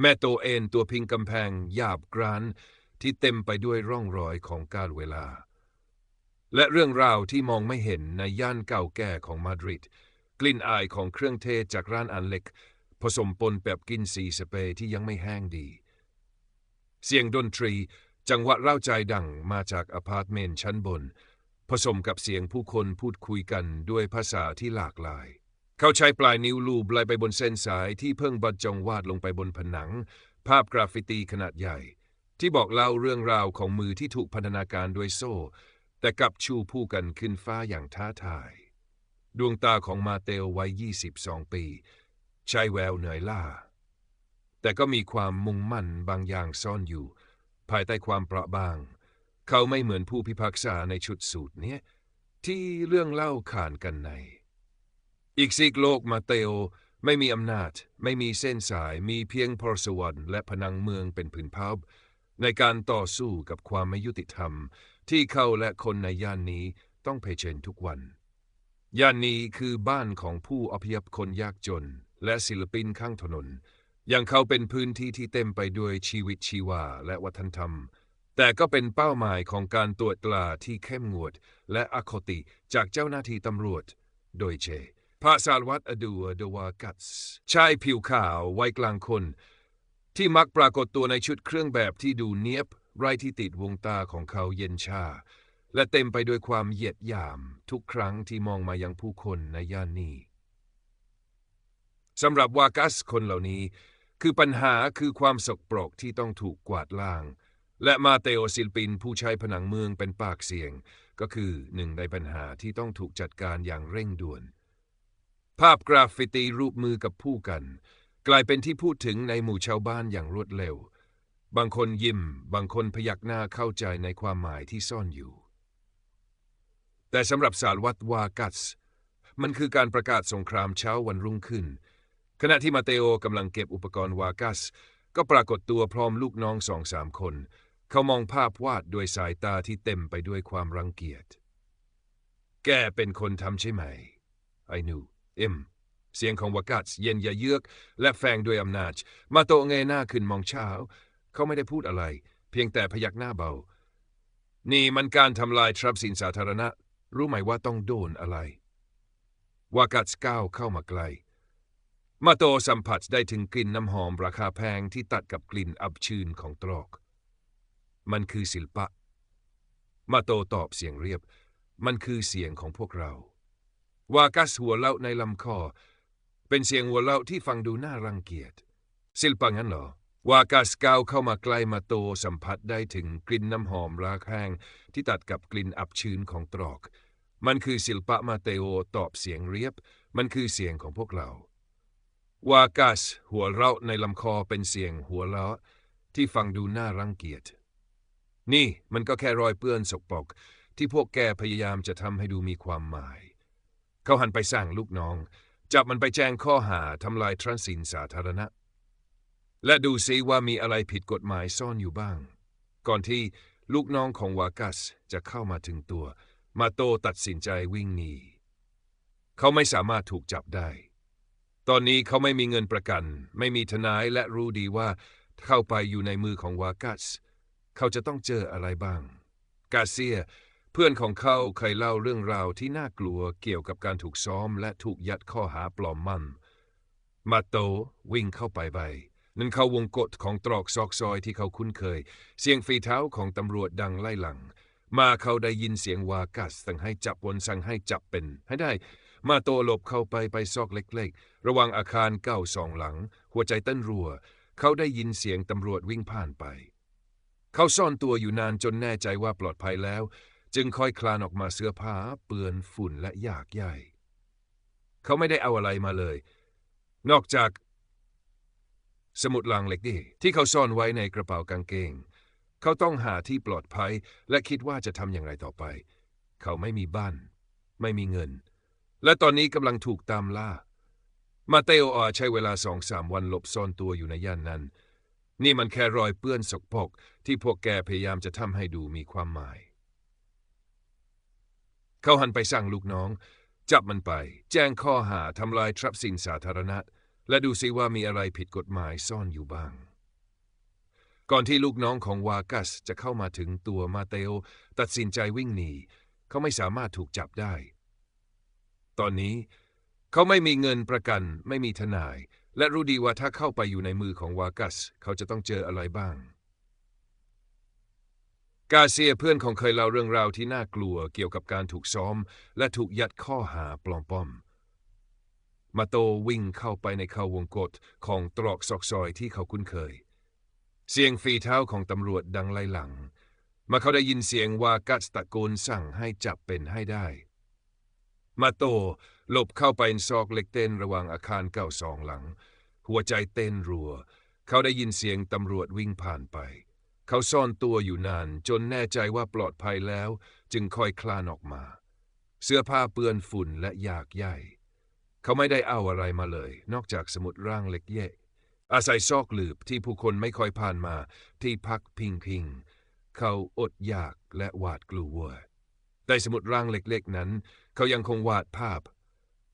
แม่โตเอนตัวพิงกำแพงหยาบกรานที่เต็มไปด้วยร่องรอยของกาลเวลา และเรื่องราวที่มองไม่เห็นในย่านเก่าแก่ของมาดริด กลิ่นอายของเครื่องเทศจากร้านอันเล็ก ผสมปนแบบกินสีสเปรย์ที่ยังไม่แห้งดี เสียงดนตรีจังหวะเล่าใจดังมาจากอพาร์ตเมนต์ชั้นบน ผสมกับเสียงผู้คนพูดคุยกันด้วยภาษาที่หลากหลาย เขาใช้ปลายนิ้วลูบไล่ไปบนเส้นสายที่เพิ่งบรรจงวาดลงไปบนผนัง ภาพกราฟฟิตีขนาดใหญ่ ที่บอกเล่าเรื่องราวของมือที่ถูกพันธนาการด้วยโซ่ แต่กลับชูผู้กันขึ้นฟ้าอย่างท้าทาย ดวงตาของมาเตลวัย 22 ปี ใช้แววเหนื่อยล้า แต่ก็มีความมุ่งมั่นบางอย่างซ่อนอยู่ ภายใต้ความเปราะบาง เขาไม่เหมือนผู้พิพากษาในชุดสูตรเนี้ยที่เรื่องเล่าขานกันใน อีกซีกโลกมาเตลไม่มีอำนาจ ไม่มีเส้นสายมีเพียงพรสวรรค์และพนังเมืองเป็นผืนผ้าในการต่อสู้กับความไม่ยุติธรรม ที่เขาและคนในย่านนี้ต้องเผชิญทุกวัน ย่านนี้คือบ้านของผู้อพยพคนยากจน และศิลปินข้างถนน อยังเขาเป็นพื้นที่ที่เต็มไปด้วยชีวิตชีวาและวัฒนธรรม แต่ก็เป็นเป้าหมายของการตรวจตราที่เข้มงวด และอคติจากเจ้าหน้าที่ตำรวจ โดยเฉพ ระสารวัตรอดูเดวากัสชายผิวขาววัยกลางคน ที่มักปรากฏตัวในชุดเครื่องแบบที่ดูเนียบ ไรที่ติดวงตาของเขาเย็นชา และเต็มไปด้วยความเหยียดหยามทุกครั้งที่มองมายังผู้คนในย่านนี้สำหรับวากัสคนเหล่านี้ คือปัญหาคือความสกปรกที่ต้องถูกกวาดล้าง และมาเตโอศิลปินผู้ใช้ผนังเมืองเป็นปากเสียง ก็คือหนึ่งในปัญหาที่ต้องถูกจัดการอย่างเร่งด่วน ภาพกราฟฟิตีรูปมือกับผู้กัน กลายเป็นที่พูดถึงในหมู่ชาวบ้านอย่างรวดเร็ว บางคนยิ้ม บางคนพยักหน้าเข้าใจในความหมายที่ซ่อนอยู่ แต่สำหรับสารวัตรวากัส มันคือการประกาศสงครามเช้าวันรุ่งขึ้น ขณะที่มาเตโอกำลังเก็บอุปกรณ์วากัส ก็ปรากฏตัวพร้อมลูกน้องสองสามคน เขามองภาพวาดด้วยสายตาที่เต็มไปด้วยความรังเกียจ แกเป็นคนทำใช่ไหม ไอ้หนู เอ็มเสียงของวากัสเย็นยะเยือกและแฝงด้วยอำนาจ มาโตเงยหน้าขึ้นมองเช้า เขาไม่ได้พูดอะไร เพียงแต่พยักหน้าเบา นี่มันการทำลายทรัพย์สินสาธารณะ รู้ไหมว่าต้องโดนอะไรวากัสก้าวเข้ามาใกล้มาโตสัมผัสได้ถึงกลิ่นน้ำหอมราคาแพงที่ตัดกับกลิ่นอับชื้นของตรอก มันคือศิลปะ มาโตตอบเสียงเรียบ มันคือเสียงของพวกเรา วากัสหัวเล่าในลำคอ เป็นเสียงหัวเล่าที่ฟังดูน่ารังเกียจศิลปะงั้นเหรอวากัสก้าวเข้ามาใกล้มาโตสัมผัสได้ถึงกลิ่นน้ำหอมราแพงที่ตัดกับกลิ่นอับชื้นของตรอก มันคือศิลปะมาเตโอตอบเสียงเรียบ มันคือเสียงของพวกเรา วากัสหัวเราะในลำคอเป็นเสียงหัวเราะที่ฟังดูน่ารังเกียจ นี่มันก็แค่รอยเปื้อนสกปรกที่พวกแกพยายามจะทำให้ดูมีความหมาย เขาหันไปสั่งลูกน้อง จับมันไปแจ้งข้อหาทำลายทรัพย์สินสาธารณะ และดูซิว่ามีอะไรผิดกฎหมายซ่อนอยู่บ้าง ก่อนที่ลูกน้องของวากัสจะเข้ามาถึงตัว มาโตตัดสินใจวิ่งหนีเขาไม่สามารถถูกจับได้ ตอนนี้เขาไม่มีเงินประกัน ไม่มีทนายและรู้ดีว่าเข้าไปอยู่ในมือของวากัส เขาจะต้องเจออะไรบ้าง กาเซีย เพื่อนของเขาเคยเล่าเรื่องราวที่น่ากลัวเกี่ยวกับการถูกซ้อมและถูกยัดข้อหาปลอมมั่น มาโตวิ่งเข้าไปไปนั่นเขาวงกฏของตรอกซอกซอยที่เขาคุ้นเคย เสียงฝีเท้าของตำรวจดังไล่หลัง มาเขาได้ยินเสียงวากัสสั่งให้จับวนสั่งให้จับเป็น ให้ได้ มาโตหลบเข้าไปไปซอกเล็กๆ ระว่างอาคารเก้าสองหลัง หัวใจเต้นรัว เขาได้ยินเสียงตำรวจวิ่งผ่านไป เขาซ่อนตัวอยู่นานจนแน่ใจว่าปลอดภัยแล้ว จึงค่อยคลานออกมาเสื้อผ้าเปื้อนฝุ่นและยากใหญ่เขาไม่ได้เอาอะไรมาเลย นอกจาก สมุดลังเล็กนี่ที่เขาซ่อนไว้ในกระเป๋ากางเกง เขาต้องหาที่ปลอดภัยและคิดว่าจะทำอย่างไรต่อไป เขาไม่มีบ้าน ไม่มีเงิน และตอนนี้กำลังถูกตามล่า มาเตโออาใช้เวลาสองสามวันหลบซ่อนตัวอยู่ในย่านนั้น นี่มันแค่รอยเปื้อนสกปรกที่พวกแกพยายามจะทำให้ดูมีความหมาย เขาหันไปสั่งลูกน้อง จับมันไป แจ้งข้อหาทำลายทรัพย์สินสาธารณะ และดูซิว่ามีอะไรผิดกฎหมายซ่อนอยู่บ้าง ก่อนที่ลูกน้องของวากัสจะเข้ามาถึงตัวมาเตโอตัดสินใจวิ่งหนีเขาไม่สามารถถูกจับได้ ตอนนี้ เขาไม่มีเงินประกัน ไม่มีทนาย และรู้ดีว่าถ้าเข้าไปอยู่ในมือของวากัส เขาจะต้องเจออะไรบ้าง กาเซียเพื่อนของเคยเล่าเรื่องราวที่น่ากลัวเกี่ยวกับการถูกซ้อม และถูกยัดข้อหาปลอมป้อม มาโตวิ่งเข้าไปในเขาวงกฏของตรอกซอกซอยที่เขาคุ้นเคย เสียงฝีเท้าของตำรวจดังไล่หลัง มาเขาได้ยินเสียงวากัสตะโกนสั่งให้จับเป็นให้ได้ มาโตหลบเข้าไปซอกเล็กเต้นระหว่างอาคารเก่าสองหลัง หัวใจเต้นรัว เขาได้ยินเสียงตำรวจวิ่งผ่านไป เขาซ่อนตัวอยู่นานจนแน่ใจว่าปลอดภัยแล้ว จึงค่อยคลานออกมา เสื้อผ้าเปื้อนฝุ่นและยากใหญ่เขาไม่ได้เอาอะไรมาเลย นอกจากสมุดร่างเล็กเย่อาศัยซอกหลืบที่ผู้คนไม่ค่อยผ่านมาที่พักพิงพิงเขาอดอยากและหวาดกลัวในสมุดร่างเล็กๆนั้น เขายังคงวาดภาพ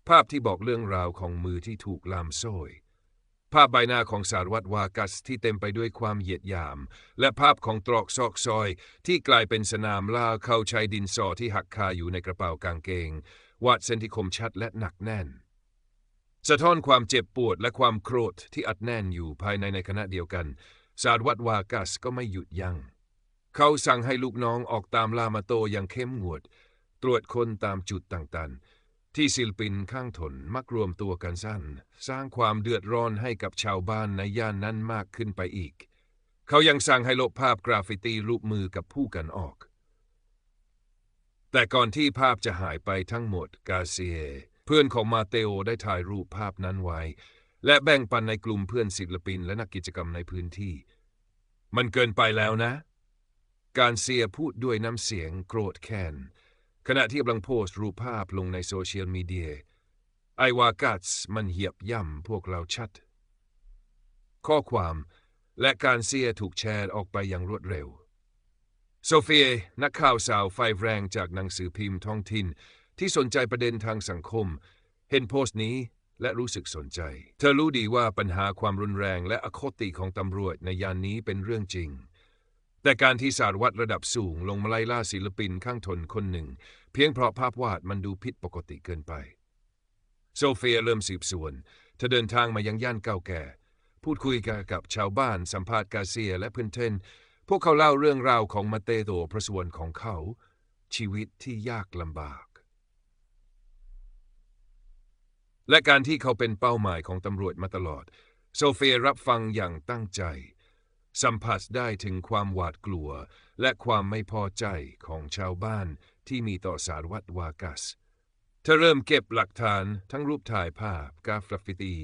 ภาพที่บอกเรื่องราวของมือที่ถูกลามโซ่ ภาพใบหน้าของสารวัตรวากัสที่เต็มไปด้วยความเหยียดหยาม และภาพของตรอกซอกซอย ที่กลายเป็นสนามล่าเข้าใช้ดินสอที่หักคาอยู่ในกระเป๋ากางเกง วาดเส้นที่คมชัดและหนักแน่น สะท้อนความเจ็บปวดและความโกรธที่อัดแน่นอยู่ภายในในขณะเดียวกัน สารวัตรวากัสก็ไม่หยุดยัง้งเขาสั่งให้ลูกน้องออกตามลามาโตอย่างเข้มงวด ตรวจคนตามจุดต่างๆ ที่ศิลปินข้างถนมักรวมตัวกันสั้น สร้างความเดือดร้อนให้กับชาวบ้านในย่านนั้นมากขึ้นไปอีก เขายังสั่งให้ลบภาพกราฟฟิตีรูปมือกับผู้กันออก แต่ก่อนที่ภาพจะหายไปทั้งหมดกาเซียเพื่อนของมาเตโอได้ถ่ายรูปภาพนั้นไว้ และแบ่งปันในกลุ่มเพื่อนศิลปินและนักกิจกรรมในพื้นที่ มันเกินไปแล้วนะ การเซียพูดด้วยน้ำเสียงโกรธแค้น ขณะที่กำลังโพสต์รูปภาพลงในโซเชียลมีเดียไอวากัสมันเหยียบย่ำพวกเราชัด ข้อความและการเซียถูกแชร์ออกไปอย่างรวดเร็ว โซเฟีย นักข่าวสาวไฟแรงจากหนังสือพิมพ์ท้องถิ่น ที่สนใจประเด็นทางสังคม เห็นโพสต์นี้และรู้สึกสนใจ เธอรู้ดีว่าปัญหาความรุนแรงและอคติของตำรวจในยานนี้เป็นเรื่องจริง แต่การที่สารวัตรระดับสูงลงมาไล่ล่าศิลปินข้างทนคนหนึ่ง เพียงเพราะภาพวาดมันดูผิดปกติเกินไป โซเฟียเริ่มสืบสวนเธอเดินทางมายังย่านเก่าแก่ พูดคุยกับชาวบ้านสัมภาษณ์กาเซียและเพื่อนเทนพวกเขาเล่าเรื่องราวของมาเตโตพระสวนของเขา ชีวิตที่ยากลำบาก และการที่เขาเป็นเป้าหมายของตำรวจมาตลอด โซเฟียรับฟังอย่างตั้งใจ สัมผัสได้ถึงความหวาดกลัว และความไม่พอใจของชาวบ้านที่มีต่อสารวัตรวากัส เธอเริ่มเก็บหลักฐานทั้งรูปถ่ายภาพกราฟกราฟิตี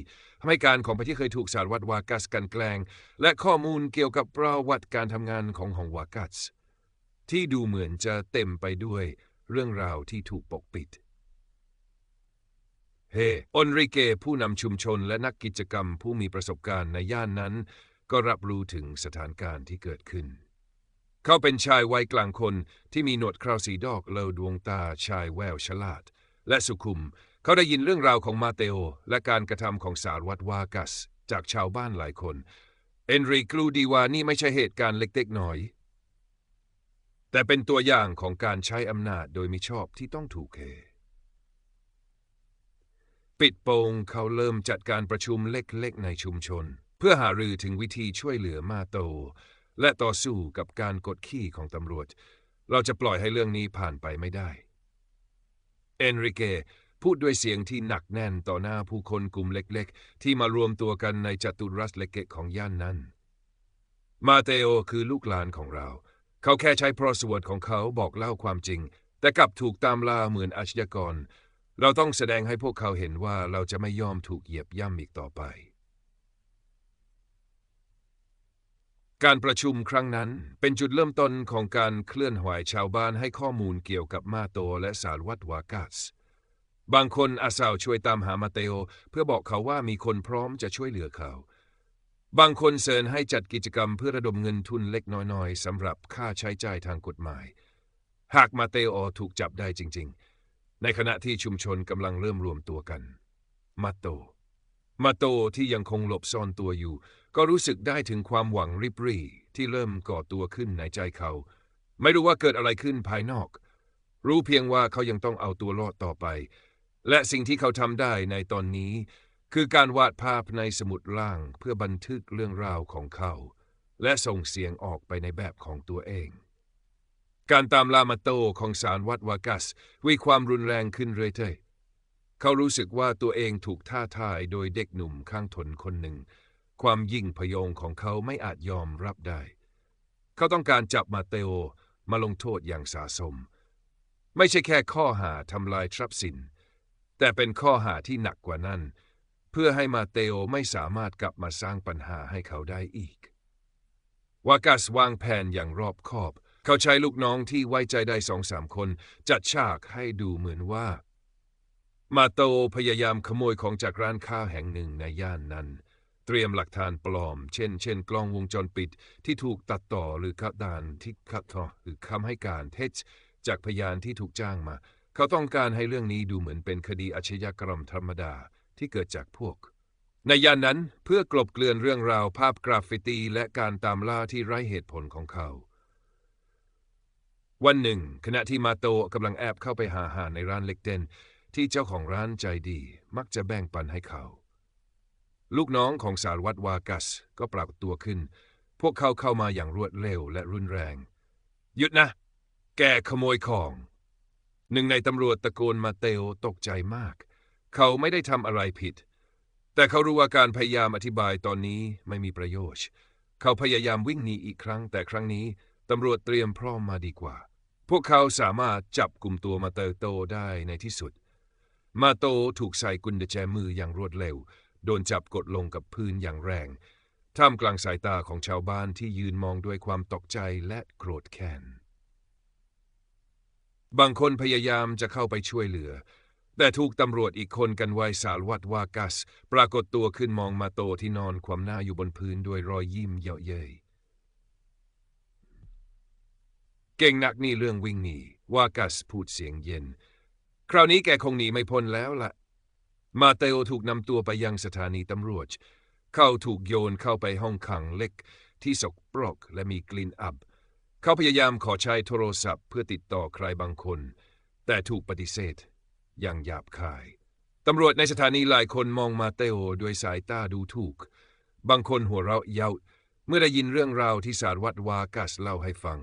ให้การของผู้ที่เคยถูกสารวัตรวากัสกันแกล้ง และข้อมูลเกี่ยวกับประวัติการทำงานของของวากัส ที่ดูเหมือนจะเต็มไปด้วยเรื่องราวที่ถูกปกปิดเฮออนริเกผู้นำชุมชนและนักกิจกรรมผู้มีประสบการณ์ในย่านนั้น ก็รับรู้ถึงสถานการณ์ที่เกิดขึ้น เขาเป็นชายวัยกลางคนที่มีหนวดเคราสีดอกเลอดวงตาชายแววฉลาด และสุขุม เขาได้ยินเรื่องราวของมาเตโอ และการกระทำของสารวัตรวากัส จากชาวบ้านหลายคน เอนริกรูดีวานี่ไม่ใช่เหตุการณ์เล็กๆน้อย แต่เป็นตัวอย่างของการใช้อำนาจโดยมิชอบที่ต้องถูกเฮปิดโปงเขาเริ่มจัดการประชุมเล็กๆในชุมชน พื่อหารือถึงวิธีช่วยเหลือมาโต และต่อสู้กับการกดขี่ของตำรวจ เราจะปล่อยให้เรื่องนี้ผ่านไปไม่ได้ เอนริเกพูดด้วยเสียงที่หนักแน่นต่อหน้าผู้คนกลุ่มเล็กๆ ที่มารวมตัวกันในจัตุรัสเล็กๆของย่านนั้น มาเตโอคือลูกหลานของเรา เขาแค่ใช้พรสวดของเขาบอกเล่าความจริง แต่กลับถูกตามล่าเหมือนอาชญากร เราต้องแสดงให้พวกเขาเห็นว่าเราจะไม่ยอมถูกเหยียบย่ำอีกต่อไป การประชุมครั้งนั้นเป็นจุดเริ่มต้นของการเคลื่อนไหวชาวบ้านให้ข้อมูลเกี่ยวกับมาโตและสารวัตรวากัสบางคนอาสาวช่วยตามหามาเตโอ เพื่อบอกเขาว่ามีคนพร้อมจะช่วยเหลือเขา บางคนเสนให้จัดกิจกรรมเพื่อระดมเงินทุนเล็กน้อยๆสำหรับค่าใช้จ่ายทางกฎหมาย หากมาเตโอถูกจับได้จริง ๆ ในขณะที่ชุมชนกำลังเริ่มรวมตัวกัน มาโต มาโตที่ยังคงหลบซ่อนตัวอยู่ ก็รู้สึกได้ถึงความหวังริบรี่ที่เริ่มก่อตัวขึ้นในใจเขา ไม่รู้ว่าเกิดอะไรขึ้นภายนอก รู้เพียงว่าเขายังต้องเอาตัวรอดต่อไป และสิ่งที่เขาทำได้ในตอนนี้ คือการวาดภาพในสมุดล่างเพื่อบันทึกเรื่องราวของเขา และส่งเสียงออกไปในแบบของตัวเอง การตามลามาโตของสารวัตวากัสวีความรุนแรงขึ้นเรื่อยๆ เขารู้สึกว่าตัวเองถูกท่าทายโดยเด็กหนุ่มข้างถนคนหนึ่ง ความยิ่งพยองของเขาไม่อาจยอมรับได้ เขาต้องการจับมาเตโอมาลงโทษอย่างสาสม ไม่ใช่แค่ข้อหาทำลายทรัพย์สิน แต่เป็นข้อหาที่หนักกว่านั้น เพื่อให้มาเตโอไม่สามารถกลับมาสร้างปัญหาให้เขาได้อีกวากัสวางแผนอย่างรอบคอบ เขาใช้ลูกน้องที่ไว้ใจได้สองสามคน จัดฉากให้ดูเหมือนว่า มาโตพยายามขโมยของจากร้านข้าวแห่งหนึ่งในย่านนั้น เตรียมหลักฐานปลอม เช่น เช่น กล้องวงจรปิดที่ถูกตัดต่อหรือขับดานที่ขัดต่อหรือคำให้การเท็จจากพยานที่ถูกจ้างมา เขาต้องการให้เรื่องนี้ดูเหมือนเป็นคดีอาชญากรรมธรรมดาที่เกิดจากพวก ในย่านนั้นเพื่อกลบเกลื่อนเรื่องราวภาพกราฟฟิตีและการตามล่าที่ไร้เหตุผลของเขาวันหนึ่ง ขณะที่มาโตกำลังแอบเข้าไปหาอาหารในร้านเล็กเด่น ที่เจ้าของร้านใจดีมักจะแบ่งปันให้เขา ลูกน้องของสารวัตรวากัสก็ปรากฏตัวขึ้น พวกเขาเข้ามาอย่างรวดเร็วและรุนแรง หยุดนะ แกขโมยของ หนึ่งในตำรวจตะโกนมาเตโอตกใจมาก เขาไม่ได้ทำอะไรผิด แต่เขารู้ว่าการพยายามอธิบายตอนนี้ไม่มีประโยชน์ เขาพยายามวิ่งหนีอีกครั้ง แต่ครั้งนี้ตำรวจเตรียมพร้อมมาดีกว่า พวกเขาสามารถจับกลุ่มตัวมาเตลโตได้ในที่สุด มาโตถูกใส่กุญแจมืออย่างรวดเร็ว โดนจับกดลงกับพื้นอย่างแรง ท่ามกลางสายตาของชาวบ้านที่ยืนมองด้วยความตกใจและโกรธแค้น บางคนพยายามจะเข้าไปช่วยเหลือ แต่ถูกตำรวจอีกคนกันไว้สารวัตรวากัส ปรากฏตัวขึ้นมองมาโตที่นอนความหน้าอยู่บนพื้นด้วยรอยยิ้มเยาะเย้ยเก่งนักนี่เรื่องวิ่งหนีวากัสพูดเสียงเย็น คราวนี้แกคงหนีไม่พ้นแล้วล่ะ มาเตโอถูกนำตัวไปยังสถานีตำรวจ เขาถูกโยนเข้าไปห้องขังเล็ก ที่สกปรกและมีกลิ่นอับ เขาพยายามขอใช้โทรศัพท์ เพื่อติดต่อใครบางคน แต่ถูกปฏิเสธ อย่างหยาบคาย ตำรวจในสถานีหลายคนมองมาเตโอด้วยสายตาดูถูก บางคนหัวเราะเย้าเมื่อได้ยินเรื่องราวที่สารวัตรวากัสเล่าให้ฟัง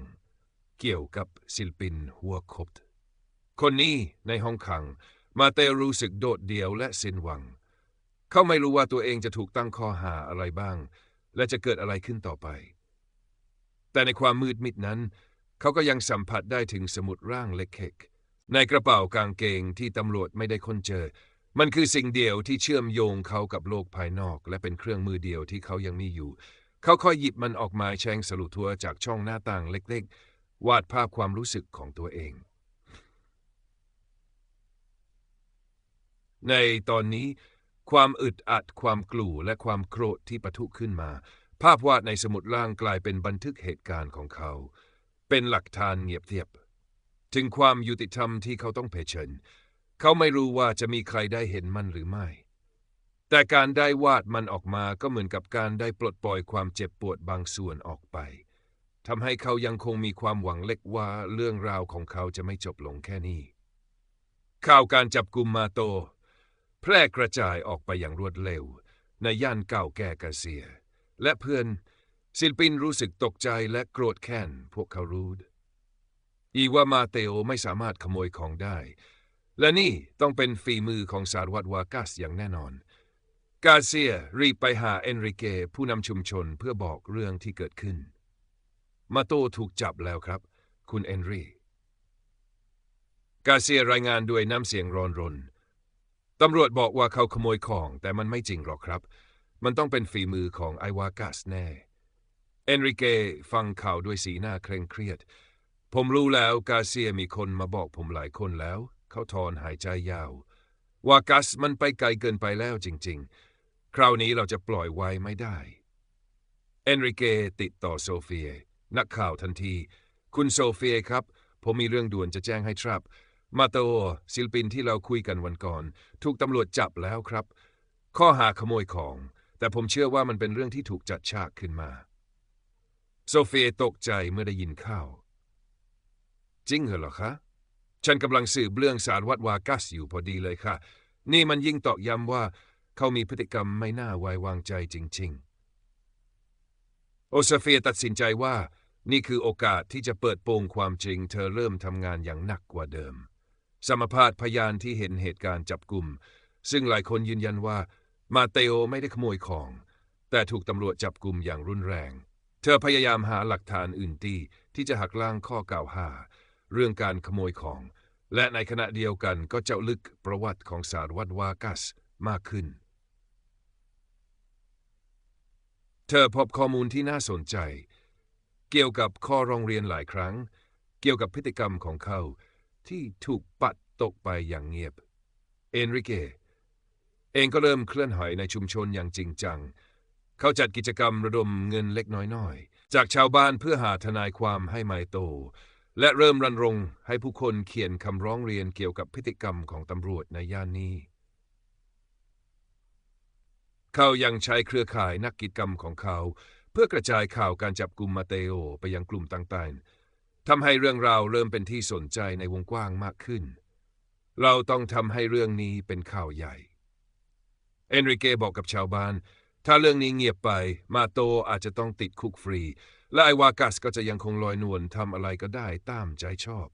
เกี่ยวกับศิลปินหัวคบ คนนี้ในห้องขัง มาเตรู้สึกโดดเดี่ยวและสิ้นหวัง เขาไม่รู้ว่าตัวเองจะถูกตั้งข้อหาอะไรบ้าง และจะเกิดอะไรขึ้นต่อไป แต่ในความมืดมิดนั้น เขาก็ยังสัมผัสได้ถึงสมุดร่างเล็กๆในกระเป๋ากางเกงที่ตำรวจไม่ได้ค้นเจอ มันคือสิ่งเดียวที่เชื่อมโยงเขากับโลกภายนอก และเป็นเครื่องมือเดียวที่เขายังมีอยู่ เขาค่อยหยิบมันออกมาแชงสลุทัวจากช่องหน้าต่างเล็ก ๆ วาดภาพความรู้สึกของตัวเอง ในตอนนี้ ความอึดอัดความกลัวและความโกรธที่ปะทุขึ้นมา ภาพวาดในสมุดล่างกลายเป็นบันทึกเหตุการณ์ของเขา เป็นหลักฐานเงียบเทียบ ถึงความยุติธรรมที่เขาต้องเผชิญ เขาไม่รู้ว่าจะมีใครได้เห็นมันหรือไม่ แต่การได้วาดมันออกมาก็เหมือนกับการได้ปลดปล่อยความเจ็บปวดบางส่วนออกไปทำให้เขายังคงมีความหวังเล็กว่าเรื่องราวของเขาจะไม่จบลงแค่นี้ ข่าวการจับกลุ่มมาโต แพร่กระจายออกไปอย่างรวดเร็ว ในย่านเก่าแก่กาเซีย และเพื่อนศิลปินรู้สึกตกใจและโกรธแค้นพวกเขารู้อีวามาเตโอไม่สามารถขโมยของได้ และนี่ต้องเป็นฝีมือของสารวัตรวากัสอย่างแน่นอน กาเซียรีบไปหาเอนริเกผู้นำชุมชนเพื่อบอกเรื่องที่เกิดขึ้น มาโตถูกจับแล้วครับ คุณเอนรีกาเซียรายงานด้วยน้ำเสียงร้อนรน ตำรวจบอกว่าเขาขโมยของ แต่มันไม่จริงหรอกครับ มันต้องเป็นฝีมือของไอวากัสแน่ เอนริเกฟังข่าวด้วยสีหน้าเคร่งเครียด ผมรู้แล้วกาเซียมีคนมาบอกผมหลายคนแล้ว เขาถอนหายใจยาว วากัสมันไปไกลเกินไปแล้วจริง ๆ คราวนี้เราจะปล่อยไว้ไม่ได้ เอนริเกติดต่อโซเฟีย นักข่าวทันที คุณโซเฟียครับ ผมมีเรื่องด่วนจะแจ้งให้ทราบ มาโตศิลปินที่เราคุยกันวันก่อน ถูกตำรวจจับแล้วครับ ข้อหาขโมยของ แต่ผมเชื่อว่ามันเป็นเรื่องที่ถูกจัดฉากขึ้นมา โซเฟียตกใจเมื่อได้ยินข่าว จริงเหรอคะ ฉันกำลังสืบเรื่องสารวัตรวากัสอยู่พอดีเลยค่ะ นี่มันยิ่งตอกย้ำว่า เขามีพฤติกรรมไม่น่าไว้วางใจจริง ๆ โอซาเฟียตัดสินใจว่านี่คือโอกาสที่จะเปิดโปงความจริง เธอเริ่มทำงานอย่างหนักกว่าเดิม สมภาษพยานที่เห็นเหตุการณ์จับกลุ่ม ซึ่งหลายคนยืนยันว่า มาเตโอไม่ได้ขโมยของ แต่ถูกตำรวจจับกลุ่มอย่างรุนแรง เธอพยายามหาหลักฐานอื่นตีที่จะหักล้างข้อกล่าวหา เรื่องการขโมยของ และในขณะเดียวกันก็เจาะลึกประวัติของสารวัตรวากัสมากขึ้น เธอพบข้อมูลที่น่าสนใจ เกี่ยวกับข้อร้องเรียนหลายครั้ง เกี่ยวกับพฤติกรรมของเขา ที่ถูกปัดตกไปอย่างเงียบ เอนริเก เองก็เริ่มเคลื่อนไหวในชุมชนอย่างจริงจัง เขาจัดกิจกรรมระดมเงินเล็กน้อยๆ จากชาวบ้านเพื่อหาทนายความให้ไมโต และเริ่มรันรงให้ผู้คนเขียนคำร้องเรียนเกี่ยวกับพฤติกรรมของตำรวจในย่านนี้ เขายังใช้เครือข่ายนักกิจกรรมของเขา เพื่อกระจายข่าวการจับกลุ่มมาเตโอไปยังกลุ่มต่างๆ ทำให้เรื่องราวเริ่มเป็นที่สนใจในวงกว้างมากขึ้น เราต้องทำให้เรื่องนี้เป็นข่าวใหญ่ เอนริเกบอกกับชาวบ้าน ถ้าเรื่องนี้เงียบไป มาโตอาจจะต้องติดคุกฟรี และไอวากัสก็จะยังคงลอยนวลทำอะไรก็ได้ตามใจชอบ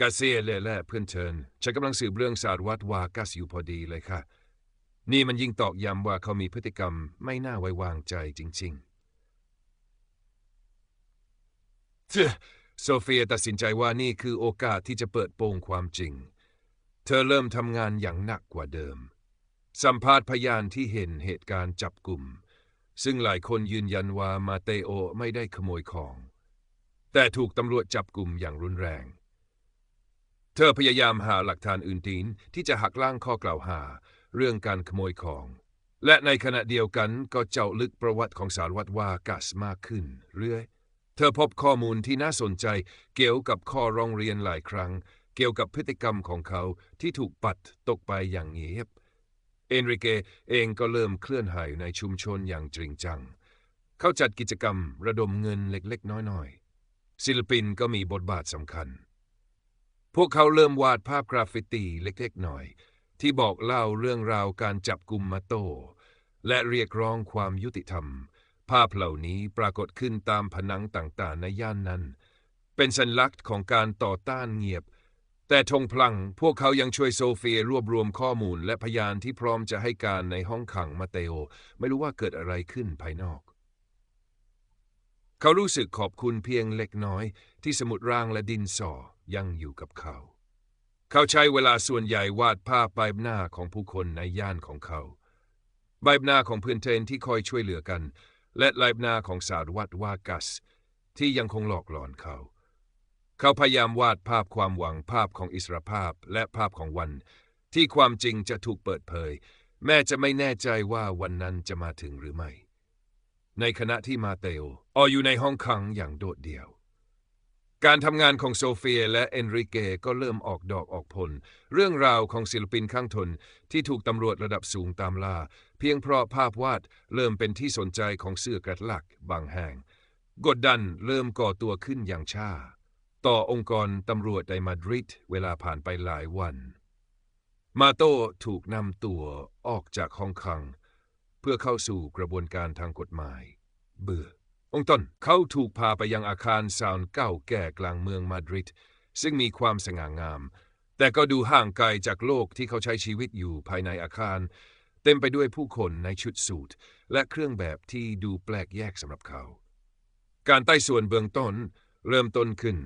กาเซียเลและเพื่อนเชิญฉันกำลังสืบเรื่องสารวัตรวากัสอยู่พอดีเลยค่ะ นี่มันยิ่งตอกย้ำว่าเขามีพฤติกรรมไม่น่าไว้วางใจจริง ๆเจ้อ โซเฟียตัดสินใจว่านี่คือโอกาสที่จะเปิดโปงความจริง เธอเริ่มทำงานอย่างหนักกว่าเดิม สัมภาษณ์พยานที่เห็นเหตุการณ์จับกลุ่ม ซึ่งหลายคนยืนยันว่ามาเตโอไม่ได้ขโมยของ แต่ถูกตำรวจจับกลุ่มอย่างรุนแรง เธอพยายามหาหลักฐานอื่นตีนที่จะหักล้างข้อกล่าวหาเรื่องการขโมยของ และในขณะเดียวกันก็เจาะลึกประวัติของสารวัตรว่ากัสมากขึ้นเรื่อย เธอพบข้อมูลที่น่าสนใจเกี่ยวกับข้อร้องเรียนหลายครั้ง เกี่ยวกับพฤติกรรมของเขาที่ถูกปัดตกไปอย่างเงียบ เอนริเกเองก็เริ่มเคลื่อนไหวในชุมชนอย่างจริงจัง เขาจัดกิจกรรมระดมเงินเล็กๆ น้อยๆ ศิลปินก็มีบทบาทสำคัญ พวกเขาเริ่มวาดภาพกราฟฟิตี้เล็กๆ หน่อย ที่บอกเล่าเรื่องราวการจับกลุ่มมาโต และเรียกร้องความยุติธรรม ภาพเหล่านี้ปรากฏขึ้นตามผนังต่างๆ ในย่านนั้น เป็นสัญลักษณ์ของการต่อต้านเงียบ แต่ทงพลังพวกเขายังช่วยโซเฟียรวบรวมข้อมูลและพยานที่พร้อมจะให้การในห้องขังมาเตโอ ไม่รู้ว่าเกิดอะไรขึ้นภายนอก เขารู้สึกขอบคุณเพียงเล็กน้อย ที่สมุดร่างและดินสอยังอยู่กับเขา เขาใช้เวลาส่วนใหญ่วาดภาพใบหน้าของผู้คนในย่านของเขา ใบหน้าของเพื่อนเทนที่คอยช่วยเหลือกัน และใบหน้าของสารวัตรวากัส ที่ยังคงหลอกหลอนเขา เขาพยายามวาดภาพความหวังภาพของอิสรภาพและภาพของวัน ที่ความจริงจะถูกเปิดเผย แม้จะไม่แน่ใจว่าวันนั้นจะมาถึงหรือไม่ ในขณะที่มาเตโอออยู่ในห้องขังอย่างโดดเดี่ยวการทำงานของโซเฟียและเอนริเกก็เริ่มออกดอกออกผล เรื่องราวของศิลปินข้างทนที่ถูกตำรวจระดับสูงตามล่า เพียงเพราะภาพวาดเริ่มเป็นที่สนใจของเสื่อกระหลักบางแห่ง กดดันเริ่มก่อตัวขึ้นอย่างช้าต่อองค์กรตำรวจในมาดริดเวลาผ่านไปหลายวัน มาโตถูกนำตัวออกจากห้องขัง เพื่อเข้าสู่กระบวนการทางกฎหมาย เบื่อ องค์ต้นเขาถูกพาไปยังอาคารซาวน์เก่าแก่กลางเมืองมาดริดซึ่งมีความสง่างาม แต่ก็ดูห่างไกลจากโลกที่เขาใช้ชีวิตอยู่ภายในอาคาร เต็มไปด้วยผู้คนในชุดสูทและเครื่องแบบที่ดูแปลกแยกสำหรับเขา การไต่สวนเบื้องต้นเริ่มต้นขึ้น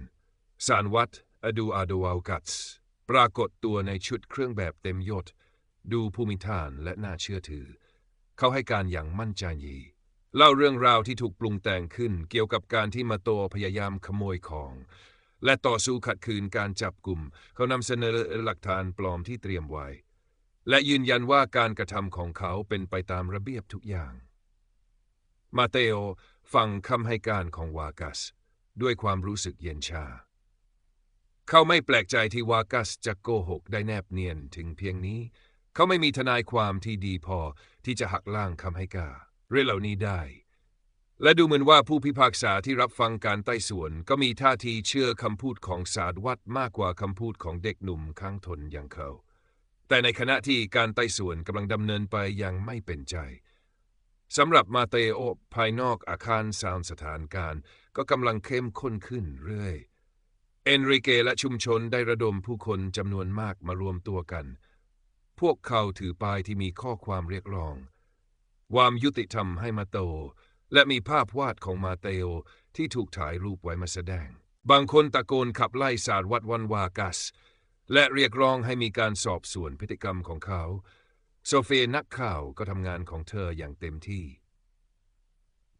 สารวัตรอดูอาโดวาลกัตส์ปรากฏตัวในชุดเครื่องแบบเต็มยศ ดูภูมิฐานและน่าเชื่อถือ เขาให้การอย่างมั่นใจยีเล่าเรื่องราวที่ถูกปรุงแต่งขึ้นเกี่ยวกับการที่มาโตพยายามขโมยของ และต่อสู้ขัดขืนการจับกลุ่ม เขานำเสนอหลักฐานปลอมที่เตรียมไว้ และยืนยันว่าการกระทำของเขาเป็นไปตามระเบียบทุกอย่าง มาเตโอฟังคำให้การของวากัส ด้วยความรู้สึกเย็นชา เขาไม่แปลกใจที่วากัสจะโกหกได้แนบเนียนถึงเพียงนี้ เขาไม่มีทนายความที่ดีพอที่จะหักล้างคำให้การเรื่องเหล่านี้ได้ และดูเหมือนว่าผู้พิพากษาที่รับฟังการไต่สวน ก็มีท่าทีเชื่อคำพูดของศาลวัดมากกว่าคำพูดของเด็กหนุ่มข้างทนอย่างเขา แต่ในขณะที่การไต่สวนกำลังดำเนินไปอย่างไม่เป็นใจสำหรับมาเตโอภายนอกอาคารซาวสถานการก็กำลังเข้มข้นขึ้นเรื่อย เอนริเกและชุมชนได้ระดมผู้คนจำนวนมากมารวมตัวกัน พวกเขาถือป้ายที่มีข้อความเรียกร้อง ความยุติธรรมให้มาโต และมีภาพวาดของมาเตโอที่ถูกถ่ายรูปไว้มาแสดง บางคนตะโกนขับไล่สารวัตรวันวากัส และเรียกร้องให้มีการสอบสวนพฤติกรรมของเขา โซเฟียนักข่าวก็ทำงานของเธออย่างเต็มที่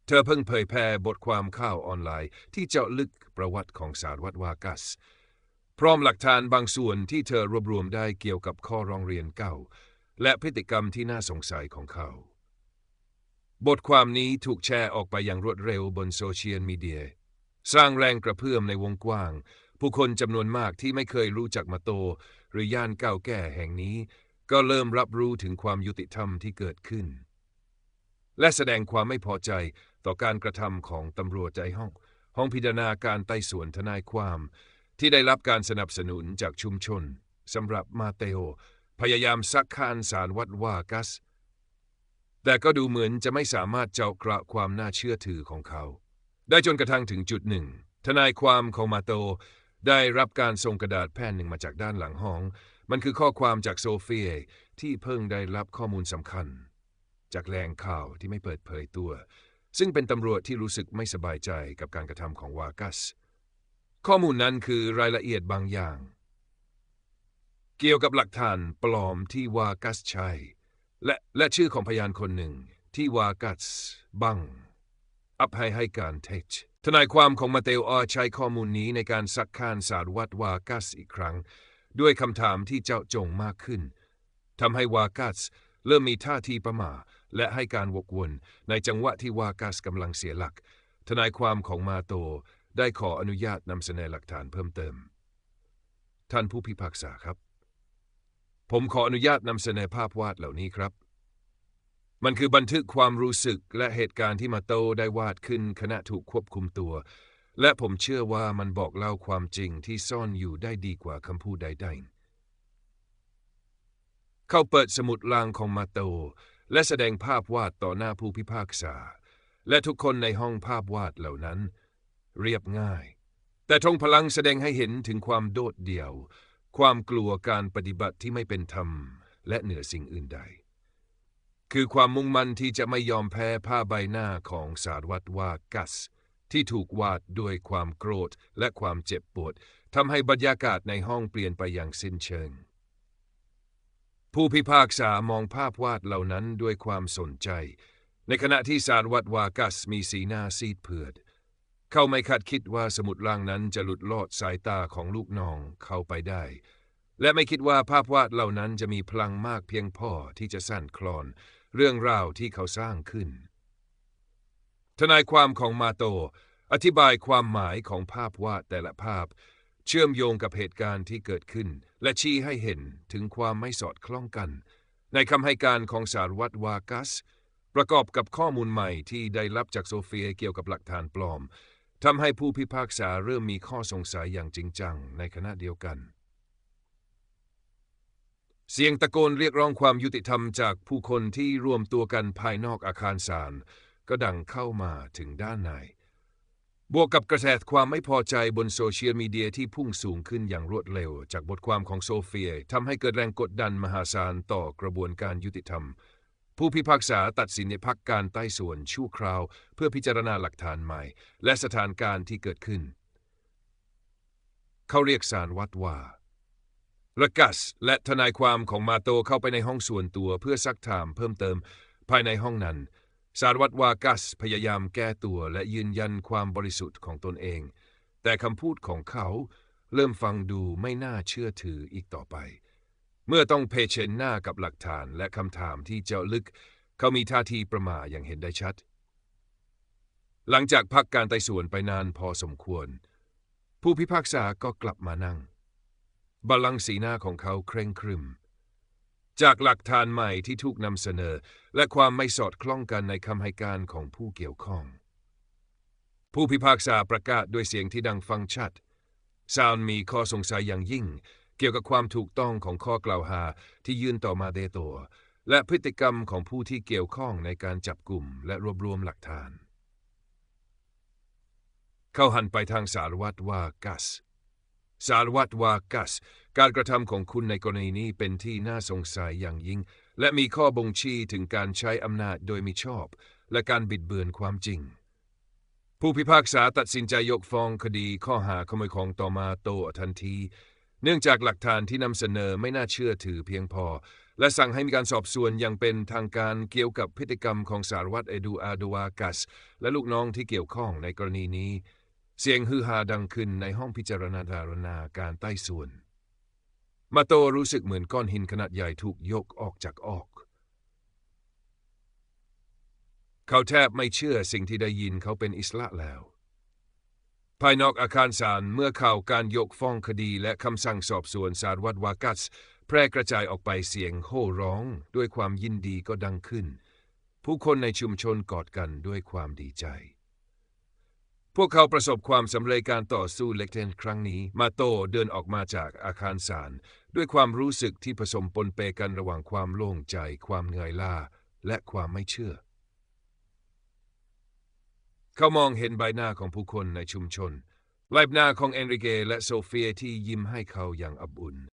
เธอเพิ่งเผยแพร่บทความข่าวออนไลน์ ที่เจาะลึกประวัติของสารวัตรวากัส พร้อมหลักฐานบางส่วนที่เธอรวบรวมได้เกี่ยวกับข้อร้องเรียนเก่า และพฤติกรรมที่น่าสงสัยของเขา บทความนี้ถูกแชร์ออกไปอย่างรวดเร็วบนโซเชียลมีเดีย สร้างแรงกระเพื่อมในวงกว้าง ผู้คนจำนวนมากที่ไม่เคยรู้จักมาโต หรือย่านเก่าแก่แห่งนี้ ก็เริ่มรับรู้ถึงความยุติธรรมที่เกิดขึ้น และแสดงความไม่พอใจต่อการกระทำของตำรวจใจห้อง ห้องพิจารณาการไต่สวนทนายความ ที่ได้รับการสนับสนุนจากชุมชนสำหรับมาเตโอ พยายามซักค้านสารวัดวากัส แต่ก็ดูเหมือนจะไม่สามารถเจาะกระความน่าเชื่อถือของเขา ได้จนกระทั่งถึงจุดหนึ่ง ทนายความของมาโต ได้รับการส่งกระดาษแผ่นหนึ่งมาจากด้านหลังห้อง มันคือข้อความจากโซเฟียที่เพิ่งได้รับข้อมูลสำคัญ จากแหล่งข่าวที่ไม่เปิดเผยตัว ซึ่งเป็นตำรวจที่รู้สึกไม่สบายใจกับการกระทำของวากัส ข้อมูลนั้นคือรายละเอียดบางอย่าง เกี่ยวกับหลักฐานปลอมที่วากัสใช้และและชื่อของพยานคนหนึ่งที่วากัสบังอัพให้ให้การเท็จ ทนายความของมาเตโออใช้ข้อมูลนี้ในการซักค้านสารวัตรวากัสอีกครั้ง ด้วยคำถามที่เจ้าจงมากขึ้นทำให้วากัสเริ่มมีท่าทีประหม่าและให้การวกวน ในจังหวะที่วากัสกำลังเสียหลัก ทนายความของมาโตได้ขออนุญาตนำเสนอหลักฐานเพิ่มเติม ท่านผู้พิพากษาครับ ผมขออนุญาตนำเสนอภาพวาดเหล่านี้ครับ มันคือบันทึกความรู้สึกและเหตุการณ์ที่มาโตได้วาดขึ้นขณะถูกควบคุมตัว และผมเชื่อว่ามันบอกเล่าความจริงที่ซ่อนอยู่ได้ดีกว่าคำพูดใดๆ เขาเปิดสมุดลางของมาโต และแสดงภาพวาดต่อหน้าผู้พิพากษา และทุกคนในห้องภาพวาดเหล่านั้น เรียบง่าย แต่ทงพลังแสดงให้เห็นถึงความโดดเดี่ยว ความกลัวการปฏิบัติที่ไม่เป็นธรรม และเหนือสิ่งอื่นใด คือความมุ่งมั่นที่จะไม่ยอมแพ้ผ้าใบหน้าของสารวัตรวากัส ที่ถูกวาดด้วยความโกรธและความเจ็บปวดทำให้บรรยากาศในห้องเปลี่ยนไปอย่างสิ้นเชิง ผู้พิพากษามองภาพวาดเหล่านั้นด้วยความสนใจ ในขณะที่สารวัตรวากัสมีสีหน้าซีดเผือด เขาไม่คาดคิดว่าสมุดล่างนั้นจะหลุดลอดสายตาของลูกน้องเข้าไปได้ และไม่คิดว่าภาพวาดเหล่านั้นจะมีพลังมากเพียงพอที่จะสั่นคลอน เรื่องราวที่เขาสร้างขึ้น ทนายความของมาโต อธิบายความหมายของภาพวาดแต่ละภาพ เชื่อมโยงกับเหตุการณ์ที่เกิดขึ้น และชี้ให้เห็นถึงความไม่สอดคล้องกัน ในคำให้การของสารวัตรวากัส ประกอบกับข้อมูลใหม่ที่ได้รับจากโซเฟียเกี่ยวกับหลักฐานปลอมทำให้ผู้พิพากษาเริ่มมีข้อสงสัยอย่างจริงจังในขณะเดียวกัน เสียงตะโกนเรียกร้องความยุติธรรมจากผู้คนที่รวมตัวกันภายนอกอาคารศาลก็ดังเข้ามาถึงด้านใน บวกกับกระแสความไม่พอใจบนโซเชียลมีเดียที่พุ่งสูงขึ้นอย่างรวดเร็ว จากบทความของโซเฟียทำให้เกิดแรงกดดันมหาศาลต่อกระบวนการยุติธรรม ผู้พิพากษาตัดสินในพักการไต่สวนชั่วคราว เพื่อพิจารณาหลักฐานใหม่ และสถานการณ์ที่เกิดขึ้น เขาเรียกสารวัดว่า ระกัสและทนายความของมาโตเข้าไปในห้องส่วนตัวเพื่อซักถามเพิ่มเติมภายในห้องนั้น สารวัตรวากัสพยายามแก้ตัวและยืนยันความบริสุทธิ์ของตนเอง แต่คำพูดของเขาเริ่มฟังดูไม่น่าเชื่อถืออีกต่อไป เมื่อต้องเผชิญหน้ากับหลักฐานและคำถามที่เจาะลึก เขามีท่าทีประมาอย่างเห็นได้ชัด หลังจากพักการไต่สวนไปนานพอสมควร ผู้พิพากษาก็กลับมานั่ง บัลลังก์สีหน้าของเขาเคร่งครึม จากหลักฐานใหม่ที่ถูกนำเสนอ และความไม่สอดคล้องกันในคำให้การของผู้เกี่ยวข้อง ผู้พิพากษาประกาศด้วยเสียงที่ดังฟังชัด ซาวน์มีข้อสงสัยอย่างยิ่ง เกี่ยวกับความถูกต้องของข้อกล่าวหาที่ยื่นต่อมาเดโตวและพฤติกรรมของผู้ที่เกี่ยวข้องในการจับกลุ่มและรวบรวมหลักฐาน เขาหันไปทางสารวัตรว่ากัส สารวัตรวากัส การกระทำของคุณในกรณีนี้เป็นที่น่าสงสัยอย่างยิ่ง และมีข้อบ่งชี้ถึงการใช้อำนาจโดยมิชอบ และการบิดเบือนความจริง ผู้พิพากษาตัดสินใจยกฟ้องคดีข้อหาขโมยของต่อมาโตทันที เนื่องจากหลักฐานที่นำเสนอไม่น่าเชื่อถือเพียงพอ และสั่งให้มีการสอบสวนอย่างเป็นทางการเกี่ยวกับพฤติกรรมของสารวัตรเอดูอาโดวากัส และลูกน้องที่เกี่ยวข้องในกรณีนี้ เสียงฮือฮาดังขึ้นในห้องพิจารณาดารณาการไต่สวน มาโตรู้สึกเหมือนก้อนหินขนาดใหญ่ถูกยกออกจากออก เขาแทบไม่เชื่อสิ่งที่ได้ยินเขาเป็นอิสระแล้ว ภายนอกอาคารศาลเมื่อข่าวการยกฟ้องคดีและคำสั่งสอบสวนสารวัตรวากัส แพร่กระจายออกไปเสียงโห่ร้อง ด้วยความยินดีก็ดังขึ้น ผู้คนในชุมชนกอดกันด้วยความดีใจ พวกเขาประสบความสำเร็จการต่อสู้เล็กเทนครั้งนี้ มาโตเดินออกมาจากอาคารศาลด้วยความรู้สึกที่ผสมปนเปกันระหว่างความโล่งใจ ความเหนื่อยล้าและความไม่เชื่อ เขามองเห็นใบหน้าของผู้คนในชุมชนใบหน้าของเอนริเกและโซเฟียที่ยิ้มให้เขาอย่างอบอุ่น